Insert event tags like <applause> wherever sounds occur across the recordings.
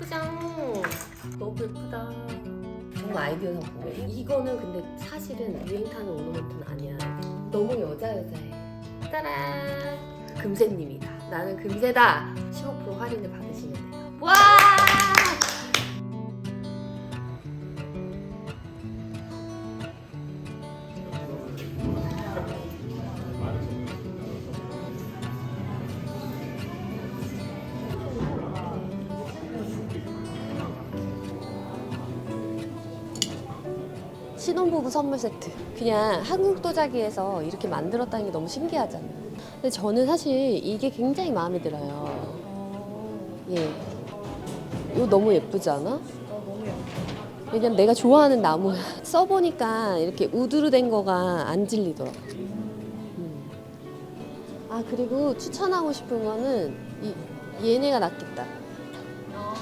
예쁘죠? 너무 예쁘다. 정말 아이디어 상품. 이거는 근데 사실은 유행 타는 오너먼트는 아니야. 너무 여자 여자해. 따란! 금세님이다. 나는 금세다. 15% 할인을 받으시면 돼요. 와! 신혼부부 선물 세트. 그냥 한국 도자기에서 이렇게 만들었다는 게 너무 신기하잖아. 근데 저는 사실 이게 굉장히 마음에 들어요. 예. 이거 너무 예쁘지 않아? 왜냐면 내가 좋아하는 나무야. <laughs> 써보니까 이렇게 우드로 된 거가 안 질리더라고. 음. 아, 그리고 추천하고 싶은 거는 이, 얘네가 낫겠다. 어.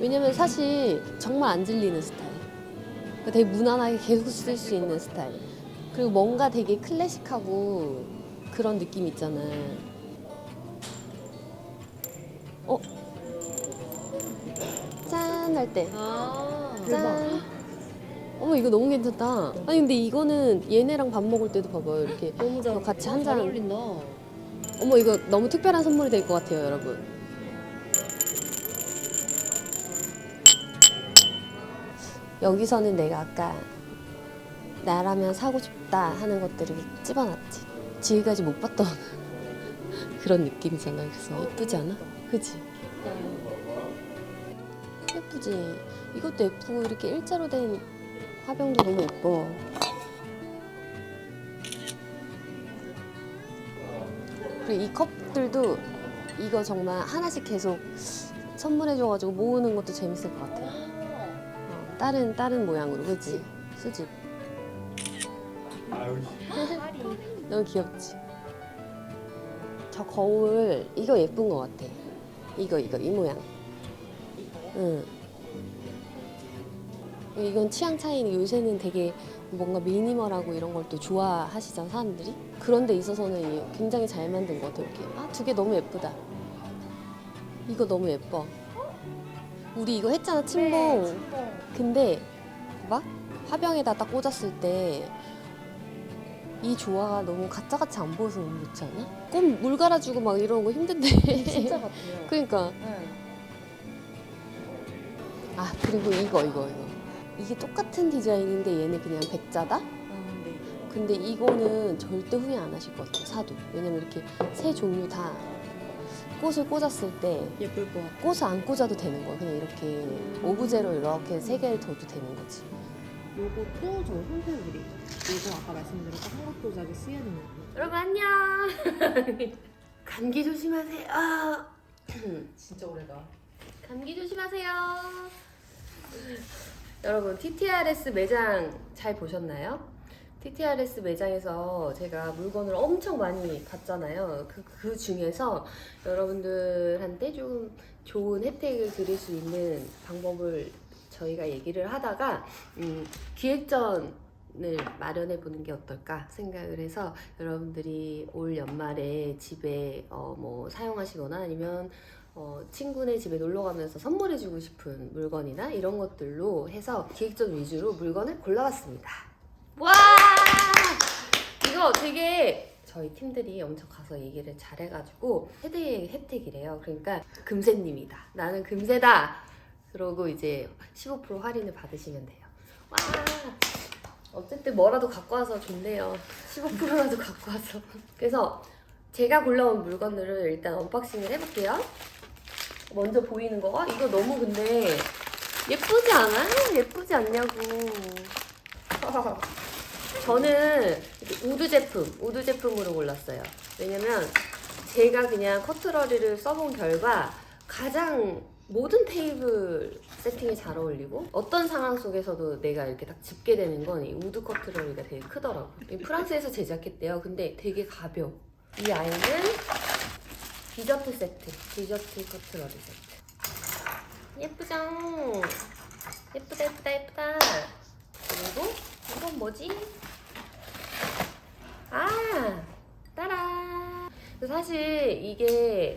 왜냐면 사실 정말 안 질리는 스타일. 그러니까 되게 무난하게 계속 쓸 수 있는 스타일. 그리고 뭔가 되게 클래식하고 그런 느낌 있잖아. 어? 짠! 할 때. 아, 짠! 어머, 이거 너무 괜찮다. 아니, 근데 이거는 얘네랑 밥 먹을 때도 봐봐요. 이렇게. 너무 잘, 같이 잘한 잔. 어울린다. 어머, 이거 너무 특별한 선물이 될 것 같아요, 여러분. 여기서는 내가 아까 나라면 사고 싶다 하는 것들을 집어놨지. 지금까지 못 봤던 <laughs> 그런 느낌이잖아. 그래서 예쁘지 않아? 그지? 예쁘지? 이것도 예쁘고 이렇게 일자로 된 화병도 너무 예뻐. 그리고 이 컵들도 이거 정말 하나씩 계속 선물해줘가지고 모으는 것도 재밌을 것 같아요. 어, 다른 다른 모양으로 그치? 수집. 너무 귀엽지? 저 거울 이거 예쁜 것 같아. 이거 이거 이 모양. 응. 이건 취향 차이는 요새는 되게 뭔가 미니멀하고 이런 걸 또 좋아하시잖아 사람들이. 그런 데 있어서는 굉장히 잘 만든 것 같아 이렇게. 아 두 개 너무 예쁘다. 이거 너무 예뻐. 우리 이거 했잖아 침봉. 근데 봐봐 화병에다 딱 꽂았을 때 이 조화가 너무 가짜같이 안 보여서 너무 좋지 않아? 꼭물 갈아주고 막 이러는 거 힘든데 진짜 같아요. <laughs> 그러니까 네. 아 그리고 이거 이거 이거 이게 똑같은 디자인인데 얘는 그냥 백자다? 아, 네. 근데 이거는 절대 후회 안 하실 것 같아요 사도 왜냐면 이렇게 세 종류 다 꽃을 꽂았을 때 예쁠 것 같아. 꽃을 안 꽂아도 되는 거야 그냥 이렇게 오브제로 이렇게 세 개를 둬도 되는 거지 요것도 저 홈페이지. 요거 아까 말씀드렸던 한국 도자기 스웨덴 여러분 안녕 <laughs> 감기 조심하세요 아. <clears throat> 진짜 오래다. 감기 조심하세요. 여러분 TTRS 매장 잘 보셨나요? TTRS 매장에서 제가 물건을 엄청 많이 봤잖아요. 그, 그 중에서 여러분들한테 좀 좋은 혜택을 드릴 수 있는 방법을 저희가 얘기를 하다가 음, 기획전을 마련해 보는 게 어떨까 생각을 해서 여러분들이 올 연말에 집에 어, 뭐 사용하시거나 아니면 어, 친구네 집에 놀러 가면서 선물해 주고 싶은 물건이나 이런 것들로 해서 기획전 위주로 물건을 골라봤습니다. 와! 이거 되게 저희 팀들이 엄청 가서 얘기를 잘해가지고 세대의 혜택이래요. 그러니까 금세님이다. 나는 금세다. 그러고 이제 15% 할인을 받으시면 돼요. 와! 어쨌든 뭐라도 갖고 와서 좋네요. 15%라도 갖고 와서. 그래서 제가 골라온 물건들을 일단 언박싱을 해볼게요. 먼저 보이는 거, 아, 이거 너무 근데 예쁘지 않아요? 예쁘지 않냐고. <laughs> 저는 우드 제품, 우드 제품으로 골랐어요. 왜냐면 제가 그냥 커트러리를 써본 결과 가장 모든 테이블 세팅이 잘 어울리고 어떤 상황 속에서도 내가 이렇게 딱 짚게 되는 건 이 우드 커트러리가 되게 크더라고. 이 프랑스에서 제작했대요. 근데 되게 가벼워. 이 아이는 디저트 세트, 디저트 커트러리 세트. 예쁘죠? 예쁘다, 예쁘다, 예쁘다. 그리고 이건 뭐지? 아, 따라. 사실 이게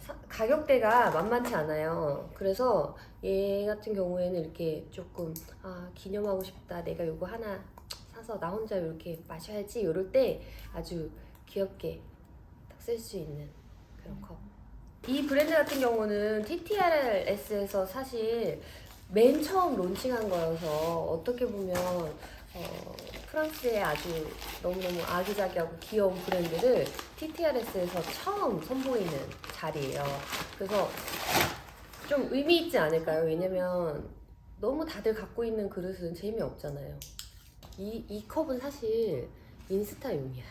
사- 가격대가 만만치 않아요. 그래서 얘 같은 경우에는 이렇게 조금 아 기념하고 싶다. 내가 요거 하나 사서 나 혼자 이렇게 마셔야지. 이럴 때 아주 귀엽게 딱 쓸 수 있는 그런 컵. 이 브랜드 같은 경우는 TTRS에서 사실 맨 처음 론칭한 거여서 어떻게 보면 어, 프랑스의 아주 너무너무 아기자기하고 귀여운 브랜드를 TTRS에서 처음 선보이는 자리예요. 그래서 좀 의미 있지 않을까요? 왜냐면 너무 다들 갖고 있는 그릇은 재미없잖아요. 이, 이 컵은 사실 인스타용이야.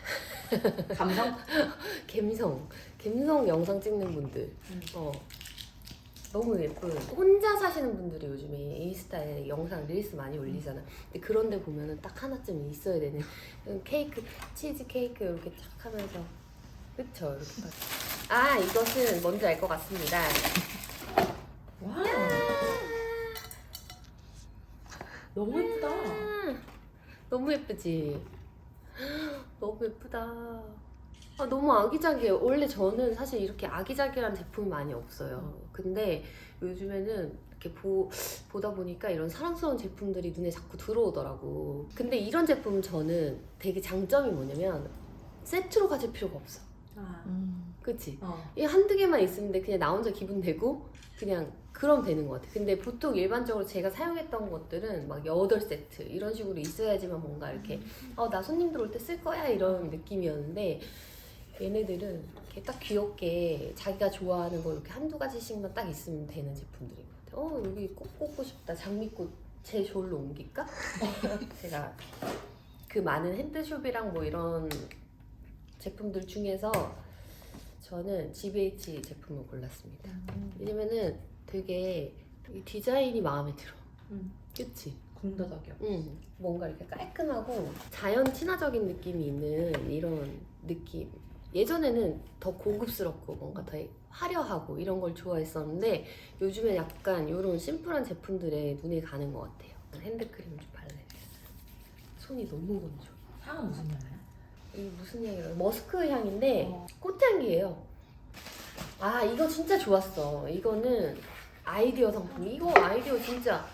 감성? <laughs> 갬성. 갬성 영상 찍는 분들. 음. 어. 너무 예쁜. 혼자 사시는 분들이 요즘에 인스타에 영상 릴스 많이 올리잖아. 근데 그런 데 보면은 딱 하나쯤 있어야 되는 케이크, 치즈 케이크 이렇게 착 하면서. 그쵸? 이렇게. 딱. 아, 이것은 뭔지 알 것 같습니다. 와. 너무 예쁘다. 아, 너무 예쁘지? <gasps> 너무 예쁘다. 아, 너무 아기자기해요. 원래 저는 사실 이렇게 아기자기한 제품이 많이 없어요. 근데 요즘에는 이렇게 보, 보다 보니까 이런 사랑스러운 제품들이 눈에 자꾸 들어오더라고. 근데 이런 제품은 저는 되게 장점이 뭐냐면 세트로 가질 필요가 없어. 아. 그치? 어. 이 한두 개만 있으면 그냥 나 혼자 기분 내고 그냥 그럼 되는 것 같아. 근데 보통 일반적으로 제가 사용했던 것들은 막 8세트 이런 식으로 있어야지만 뭔가 이렇게 어, 나 손님 들 올 때 쓸 거야 이런 느낌이었는데 얘네들은 이렇게 딱 귀엽게 자기가 좋아하는 거 이렇게 한두 가지씩만 딱 있으면 되는 제품들인 것 같아요. 어, 여기 꼭 꽂고 싶다. 장미꽃 제 졸로 옮길까? <laughs> 제가 그 많은 핸드숍이랑 뭐 이런 제품들 중에서 저는 GBH 제품을 골랐습니다. 왜냐면은 되게 이 디자인이 마음에 들어. 음. 그치? 공다닥이야. 응. 뭔가 이렇게 깔끔하고 자연 친화적인 느낌이 있는 이런 느낌. 예전에는 더 고급스럽고 뭔가 더 화려하고 이런 걸 좋아했었는데 요즘엔 약간 이런 심플한 제품들에 눈이 가는 것 같아요. 핸드크림 좀 발라야겠어. 손이 너무 건조. 향은 무슨 향이야? 이 무슨 향이라 머스크 향인데 어. 꽃향기예요. 아 이거 진짜 좋았어. 이거는 아이디어 상품. 이거 아이디어 진짜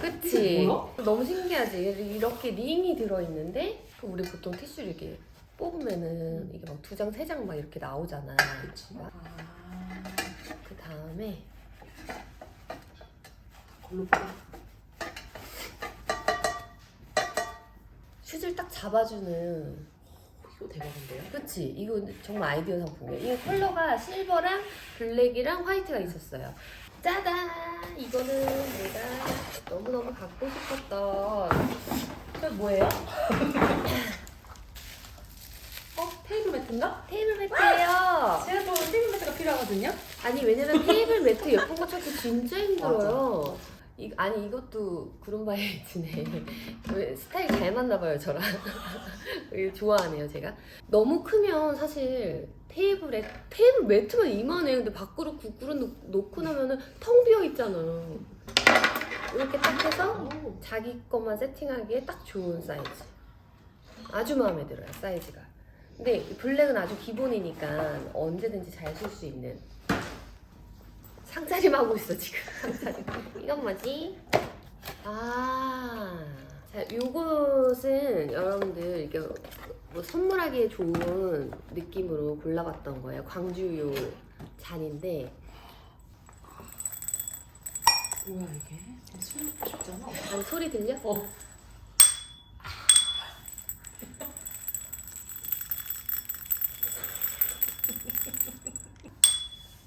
그치? 뭐야? 너무 신기하지. 이렇게 링이 들어있는데 그 우리 보통 티슈 이렇게 뽑으면은 이게 막 두 장, 세 장 막 이렇게 나오잖아. 그치. 막 아. 그 다음에 걸로 뽑아. 슈즈를 딱 잡아주는 이거 대박인데요? 그치? 이거 정말 아이디어 상품이에요. 이 컬러가 실버랑 블랙이랑 화이트가 있었어요. 짜잔! 이거는 내가 너무너무 갖고 싶었던 이거 뭐예요? <laughs> 어? 테이블 매트인가? 테이블 매트예요. 제가 또 테이블 매트가 필요하거든요. 아니 왜냐면 테이블 매트 예쁜 거 찾기 진짜 힘들어요. 이, 아니 이것도 그룹바이트네. <laughs> 왜 스타일 잘 맞나 봐요 저랑. <laughs> 좋아하네요 제가. 너무 크면 사실 테이블에 테이블 매트가 이만해. 근데 밖으로 구꾸로 놓- 놓고 나면은 텅 비어 있잖아. 이렇게 딱 해서 오. 자기 것만 세팅하기에 딱 좋은 사이즈. 아주 마음에 들어요, 사이즈가. 근데 이 블랙은 아주 기본이니까 언제든지 잘 쓸 수 있는. 상차림 하고 있어, 지금. <laughs> 상차림. 이건 뭐지? 아. 자, 요것은 여러분들 이게 뭐 선물하기에 좋은 느낌으로 골라봤던 거예요. 광주요 잔인데. 뭐야 이게? 아니, 소리 들려? 어.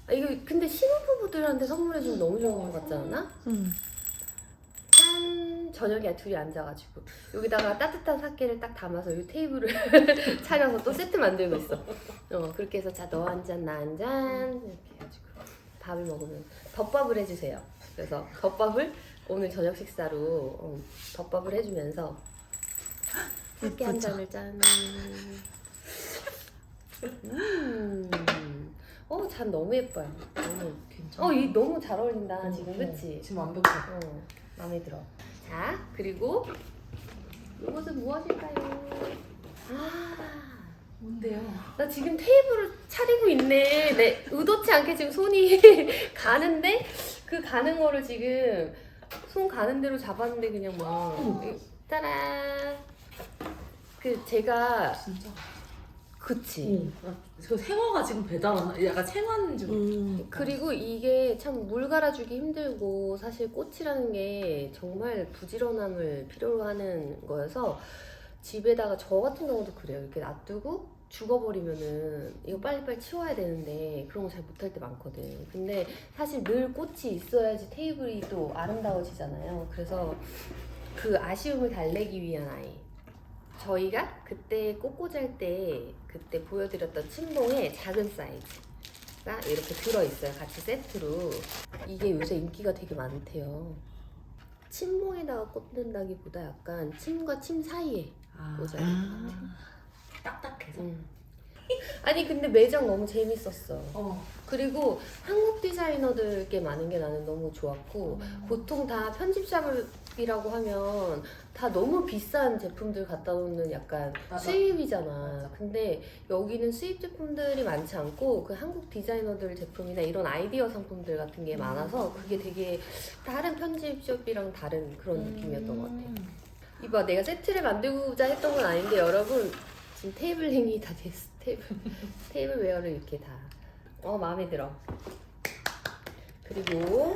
아, 이거 근데 신혼부부들한테 선물해주면 너무 좋은 것 같지 않아? 응. 짠! 저녁에 둘이 앉아가지고 여기다가 따뜻한 사케를 딱 담아서 이 테이블을 <laughs> 차려서 또 세트 만들고 있어. 어 그렇게 해서 자 너 한 잔 나 한 잔 이렇게 해가지고 밥을 먹으면 덮밥을 해주세요. 그래서 덮밥을 오늘 저녁 식사로 어, 덮밥을 해주면서 사케 한 예쁘죠? 잔을 짠. 음. 어, 잔 너무 예뻐요. 너무. 괜찮아. 어, 이 너무 잘 어울린다 어, 지금, 어. 그치? 지금 완벽해. 어, 마음에 들어. 자, 그리고 이것은 무엇일까요? 아, 뭔데요? 나 지금 테이블을 차리고 있네. 내 의도치 않게 지금 손이 <laughs> 가는데 그 가는 거를 지금 손 가는 대로 잡았는데 그냥 막 짜란. 그 제가 진짜. 그치. 응. 그 생화가 지금 배달 왔나? 약간 생화는 좀. 음. 그리고 이게 참 물 갈아주기 힘들고 사실 꽃이라는 게 정말 부지런함을 필요로 하는 거여서 집에다가 저 같은 경우도 그래요. 이렇게 놔두고 죽어버리면은 이거 빨리빨리 치워야 되는데 그런 거 잘 못할 때 많거든. 근데 사실 늘 꽃이 있어야지 테이블이 또 아름다워지잖아요. 그래서 그 아쉬움을 달래기 위한 아이. 저희가 그때 꽃꽂이 할 때 그때 보여드렸던 침봉의 작은 사이즈가 이렇게 들어있어요. 같이 세트로. 이게 요새 인기가 되게 많대요. 침봉에다가 꽂는다기보다 약간 침과 침 사이에 아. 꽂아야 될 것 같아요. 딱딱해서. 음. <laughs> 아니 근데 매장 너무 재밌었어. 어. 그리고 한국 디자이너들께 많은 게 나는 너무 좋았고 보통 다 편집샵이라고 하면 다 너무 비싼 제품들 갖다 놓는 약간 맞아. 수입이잖아. 맞아. 근데 여기는 수입 제품들이 많지 않고 그 한국 디자이너들 제품이나 이런 아이디어 상품들 같은 게 음. 많아서 그게 되게 다른 편집숍이랑 다른 그런 음. 느낌이었던 것 같아. 이봐 내가 세트를 만들고자 했던 건 아닌데 여러분 지금 테이블링이 다 됐어. 테이블 테이블 웨어를 이렇게 다. 어 마음에 들어. 그리고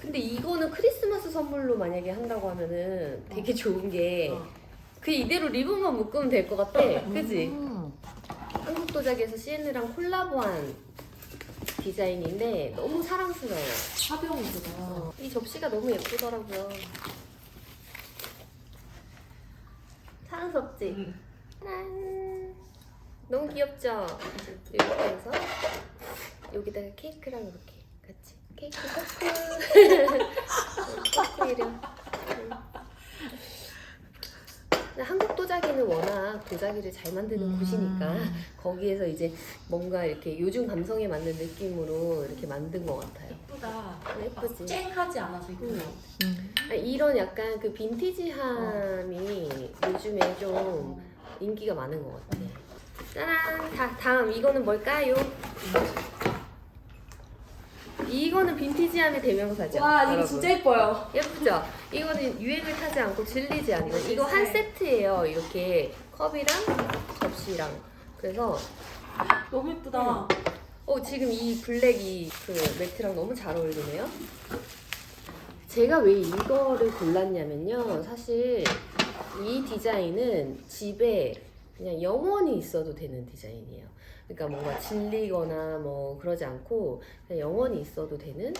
근데 이거는 크리스마스 선물로 만약에 한다고 하면은 되게 좋은 게그 어. 이대로 리본만 묶으면 될 것 같아. 그지? 음. 한국 도자기에서 CN이랑 콜라보한 디자인인데 너무 사랑스러워. 화병이구나. 어, 이 접시가 너무 예쁘더라고요. 사랑스럽지? 응. 짠! 너무 귀엽죠? 이렇게 해서 여기다가 케이크랑 이렇게 같이 케이크 코크 코크 <laughs> 이름 음. 근데 한국 도자기는 워낙 도자기를 잘 만드는 음. 곳이니까 거기에서 이제 뭔가 이렇게 요즘 감성에 맞는 느낌으로 이렇게 만든 것 같아요 예쁘다. 예쁘지? 막 쨍하지 않아서 이쁘다. 음. 아니, 이런 약간 그 빈티지함이 요즘에 좀 인기가 많은 것 같아. 짜란! 다, 다음 이거는 뭘까요? 이거는 빈티지함의 대명사죠. 와 이거 여러분. 진짜 예뻐요. 예쁘죠? 이거는 유행을 타지 않고 질리지 않는 이거 한 세트예요. 이렇게 컵이랑 접시랑. 그래서 너무 예쁘다. 어 지금 이 블랙이 그 매트랑 너무 잘 어울리네요. 제가 왜 이거를 골랐냐면요. 사실 이 디자인은 집에 그냥 영원히 있어도 되는 디자인이에요. 그러니까 뭔가 질리거나 뭐 그러지 않고 그냥 영원히 있어도 되는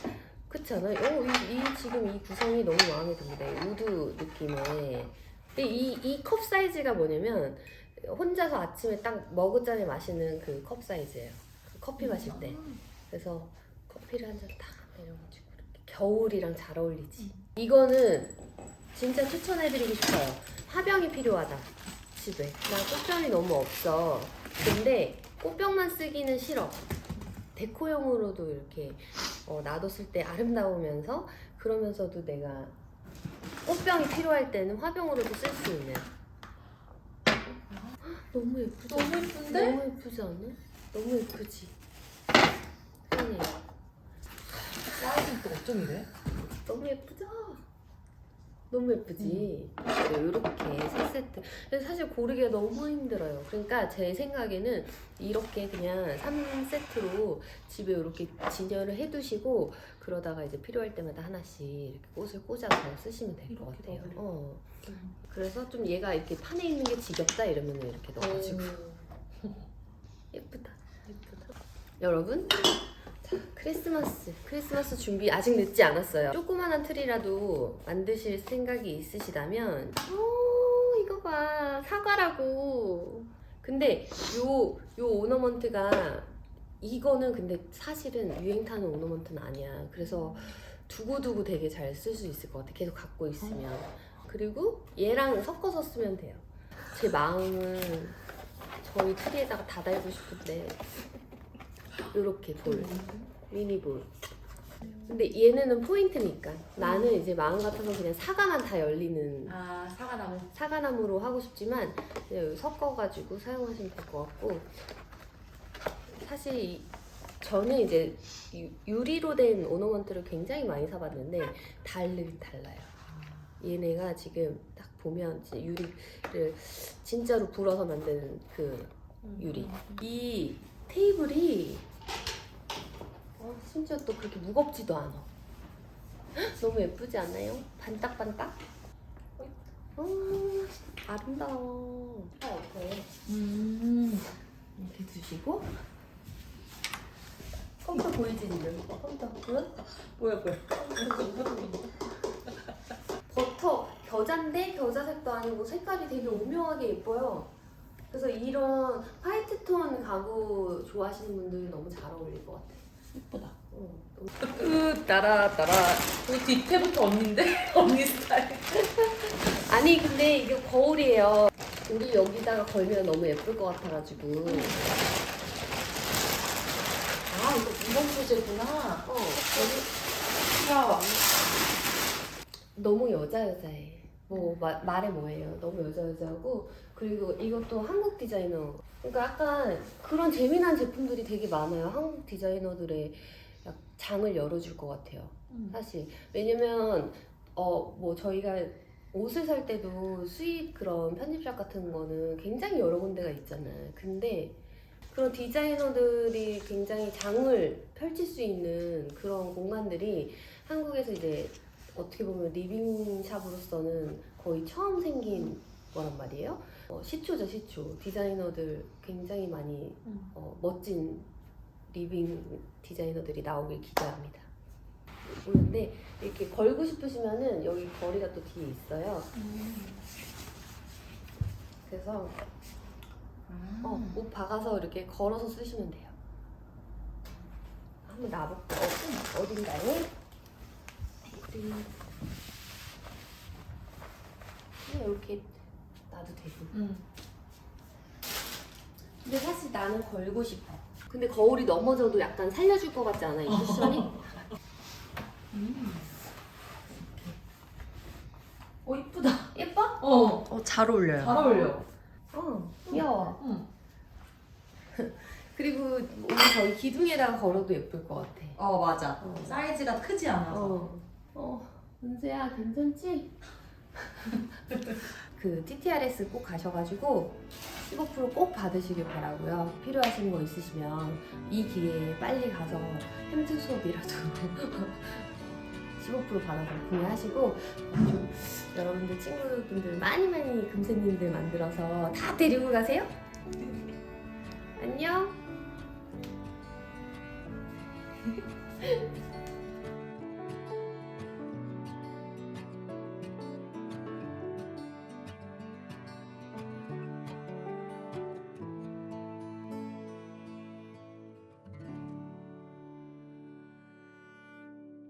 그렇잖아요. 어, 이, 이 지금 이 구성이 너무 마음에 듭니다. 이 우드 느낌의 이 이 컵 사이즈가 뭐냐면 혼자서 아침에 딱 머그잔에 마시는 그 컵 사이즈예요. 그 커피 마실 때. 그래서 커피를 한 잔 딱 내려가지고 이렇게 겨울이랑 잘 어울리지. 이거는 진짜 추천해드리고 싶어요. 화병이 필요하다. 집에. 나 꽃병이 너무 없어. 근데 꽃병만 쓰기는 싫어. 데코용으로도 이렇게 어, 놔뒀을 때 아름다우면서 그러면서도 내가 꽃병이 필요할 때는 화병으로도 쓸 수 있는. <gasps> 너무 예쁘지? 너무 예쁜데? 너무 예쁘지 않아? 너무 예쁘지? 아니 사이즈 또 어쩜 이래? 너무 예쁘죠? 너무 예쁘지? 이렇게 세 세트. 근데 사실 고르기가 너무 힘들어요. 그러니까 제 생각에는 이렇게 그냥 3세트로 집에 이렇게 진열을 해두시고 그러다가 이제 필요할 때마다 하나씩 이렇게 꽃을 꽂아서 쓰시면 될 것 같아요. 어. 그래서 좀 얘가 이렇게 판에 있는 게 지겹다 이러면 이렇게 넣어가지고 <laughs> 예쁘다. 예쁘다. 여러분, 자, 크리스마스. 크리스마스 준비 아직 늦지 않았어요. 조그만한 트리라도 만드실 생각이 있으시다면, 오, 이거 봐. 사과라고. 근데 요, 요 오너먼트가, 이거는 근데 사실은 유행 타는 오너먼트는 아니야. 그래서 두고두고 되게 잘 쓸 수 있을 것 같아. 계속 갖고 있으면. 그리고 얘랑 섞어서 쓰면 돼요. 제 마음은 저희 트리에다가 다 달고 싶은데, 요렇게 볼. 미니 볼. 근데 얘네는 포인트니까 나는 이제 마음 같아서 그냥 사과만 다 열리는 아 사과나무. 사과나무로 하고 싶지만 그냥 섞어가지고 사용하시면 될 것 같고 사실 이- 저는 이제 유- 유리로 된 오너먼트를 굉장히 많이 사봤는데 달리 달라요. 얘네가 지금 딱 보면 진짜 유리를 진짜로 불어서 만드는 그 유리. 이 테이블이 어, 심지어 또 그렇게 무겁지도 않아. 헉, <gasps> 너무 예쁘지 않아요? 반딱반딱. 어, 아름다워. 아, 이렇게 음. 이렇게 두시고 컴퓨터 보이지 지금? 컴퓨터 보여? 뭐야 뭐야. <laughs> 버터 겨자인데 겨자색도 아니고 색깔이 되게 오묘하게 예뻐요. 그래서 이런 화이트 톤 가구 좋아하시는 분들이 너무 잘 어울릴 것 같아. 예쁘다. 어, 으 따라 따라. 그 뒷태부터 언니인데? <laughs> 언니 스타일. 아니 근데 이게 거울이에요. 우리 여기다가 걸면 너무 예쁠 것 같아가지고. 아 이거 이런 소재구나. 어 여기 야. 너무 여자 여자해. 뭐 마- 말해 뭐해요. 너무 여자 여자하고 그리고 이것도 한국 디자이너. 그러니까 약간 그런 재미난 제품들이 되게 많아요. 한국 디자이너들의 약 장을 열어줄 것 같아요. 사실 왜냐면 어 뭐 저희가 옷을 살 때도 수입 그런 편집샵 같은 거는 굉장히 여러 군데가 있잖아요. 근데 그런 디자이너들이 굉장히 장을 펼칠 수 있는 그런 공간들이 한국에서 이제 어떻게 보면 리빙샵으로서는 거의 처음 생긴 거란 말이에요. 어, 시초죠, 시초. 디자이너들 굉장히 많이 음. 어, 멋진 리빙 디자이너들이 나오길 기대합니다. 오는데 이렇게 걸고 싶으시면은 여기 거리가 또 뒤에 있어요. 그래서 어, 옷 박아서 이렇게 걸어서 쓰시면 돼요. 한번 놔볼게요. 어, 어딘가에? 그냥 이렇게 놔도 되고. 음. 근데 사실 나는 걸고 싶어. 근데 거울이 넘어져도 약간 살려줄 것 같지 않아? 이 쿠션이? 음. 어 이쁘다. 예뻐? 어. 어, 잘 어울려요. 잘 어울려. 어, 귀여워. 응. 그리고 오늘 저희 기둥에다가 걸어도 예쁠 것 같아. 어 맞아. 어. 사이즈가 크지 않아서. 어, 어, 은수야 괜찮지? <laughs> 그 TTRS 꼭 가셔가지고 15%꼭 받으시길 바라고요. 필요하신 거 있으시면 이 기회에 빨리 가서 햄트 수업이라도 <laughs> 15% 받아서 구매하시고 좀 여러분들 친구분들 많이 많이 금세님들 만들어서 다 데리고 가세요. 안녕. <laughs>